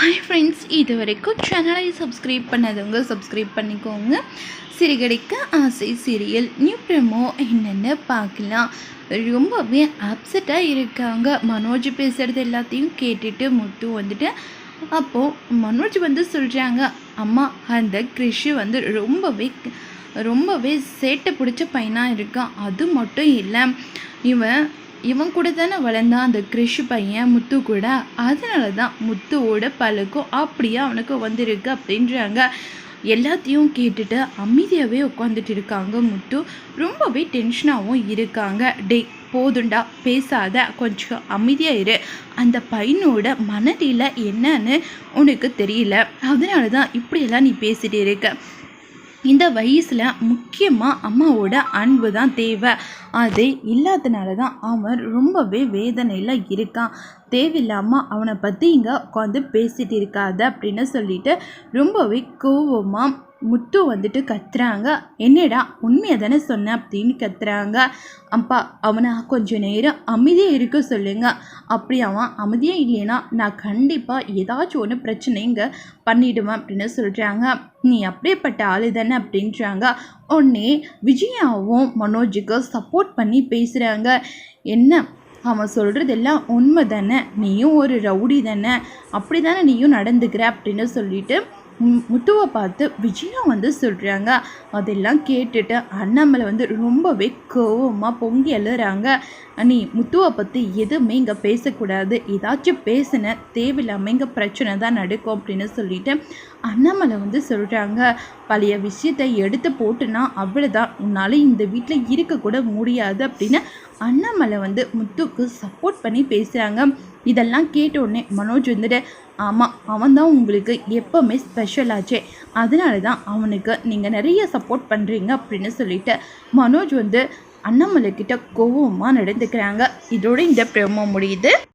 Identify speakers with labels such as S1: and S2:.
S1: Hi friends இது வரைக்கும் சேனலை சப்ஸ்கிரைப் பண்ணாதவங்க சப்ஸ்கிரைப் பண்ணிக்கோங்க. சிறுகடிக்க ஆசை சீரியல் நியூ ப்ரமோ என்னென்னு பார்க்கலாம். ரொம்பவே அப்செட்டாக இருக்காங்க. மனோஜ் பேசுகிறது எல்லாத்தையும் கேட்டுட்டு முத்து வந்துட்டு அப்போது மனோஜ் வந்து சொல்கிறாங்க அம்மா அந்த கிருஷி வந்து ரொம்பவே ரொம்பவே சேட்டை பிடிச்ச பையனாக இருக்கான். அது மட்டும் இல்லை இவன் இவன் கூட தானே வளர்ந்தான் அந்த கிறிஷ் பையன் முத்து கூட. அதனால தான் முத்துவோட பழக்கம் அப்படியே அவனுக்கு வந்திருக்கு அப்படின்றாங்க. எல்லாத்தையும் கேட்டுட்டு அமைதியாகவே உட்காந்துட்டு இருக்காங்க முத்து. ரொம்பவே டென்ஷனாகவும் இருக்காங்க. டே போதுண்டா பேசாத கொஞ்சம் அமைதியாக இரு. அந்த பையனோட மனநிலை என்னன்னு உனக்கு தெரியல. அதனால தான் இப்படியெல்லாம் நீ பேசிட்டு இருக்க. இந்த வயசில் முக்கியமாக அம்மாவோட அன்பு தான் தேவை. அது இல்லாதனால தான் அவன் ரொம்பவே வேதனையில் இருக்கான். தேவையில்லாமல் அவனை பற்றி இங்கே உட்காந்து பேசிகிட்டு இருக்காத அப்படின்னு சொல்லிட்டு ரொம்பவே கோவமாக முத்து வந்துட்டு கத்துறாங்க. என்னடா உண்மையை தானே சொன்னேன் அப்படின்னு கத்துறாங்க. அப்பா அவனை கொஞ்சம் நேரம் அமைதியாக இருக்க சொல்லுங்க. அப்படி அவன் அமைதியாக இல்லைன்னா நான் கண்டிப்பாக ஏதாச்சும் ஒன்று பிரச்சனைங்க பண்ணிவிடுவேன் பண்ணிடுவேன் அப்படின்னு சொல்கிறாங்க நீ அப்படியேப்பட்ட ஆளு தானே அப்படின்றாங்க. உடனே விஜயாவும் மனோஜுக்கு சப்போர்ட் பண்ணி பேசுகிறாங்க என்ன? அவன் சொல்கிறதெல்லாம் உண்மை தானே? நீயும் ஒரு ரவுடி தானே? அப்படி தானே நீயும் நடந்துக்கிற அப்படின்னு சொல்லிட்டு முத்துவை பார்த்து விஜயா வந்து சொல்கிறாங்க அதெல்லாம் கேட்டுட்டு அண்ணாமலை வந்து ரொம்பவே கோவமாக பொங்கி எழுறாங்க நீ முத்துவை பற்றி எதுவுமே இங்கே பேசக்கூடாது. ஏதாச்சும் பேசின தேவையில்லாமல் இங்கே பிரச்சனை தான் நடக்கும் அப்படின்னு சொல்லிட்டு அண்ணாமலை வந்து சொல்கிறாங்க பழைய விஷயத்தை எடுத்து போட்டுனா அவ்வளோதான் உன்னால் இந்த வீட்டில் இருக்கக்கூட முடியாது அப்படின்னு அண்ணாமலை வந்து முத்துக்கு சப்போர்ட் பண்ணி பேசுகிறாங்க இதெல்லாம் கேட்ட உடனே மனோஜ் வந்துட்டு ஆமாம் அவன் தான் உங்களுக்கு எப்போவுமே ஸ்பெஷல் ஆச்சே. அதனால தான் அவனுக்கு நீங்கள் நிறைய சப்போர்ட் பண்ணுறீங்க அப்படின்னு சொல்லிட்டு மனோஜ் வந்து அண்ணாமலை கிட்ட கோவமாக நடந்துக்கிறாங்க. இதோட இந்த பிரமோ முடியுது.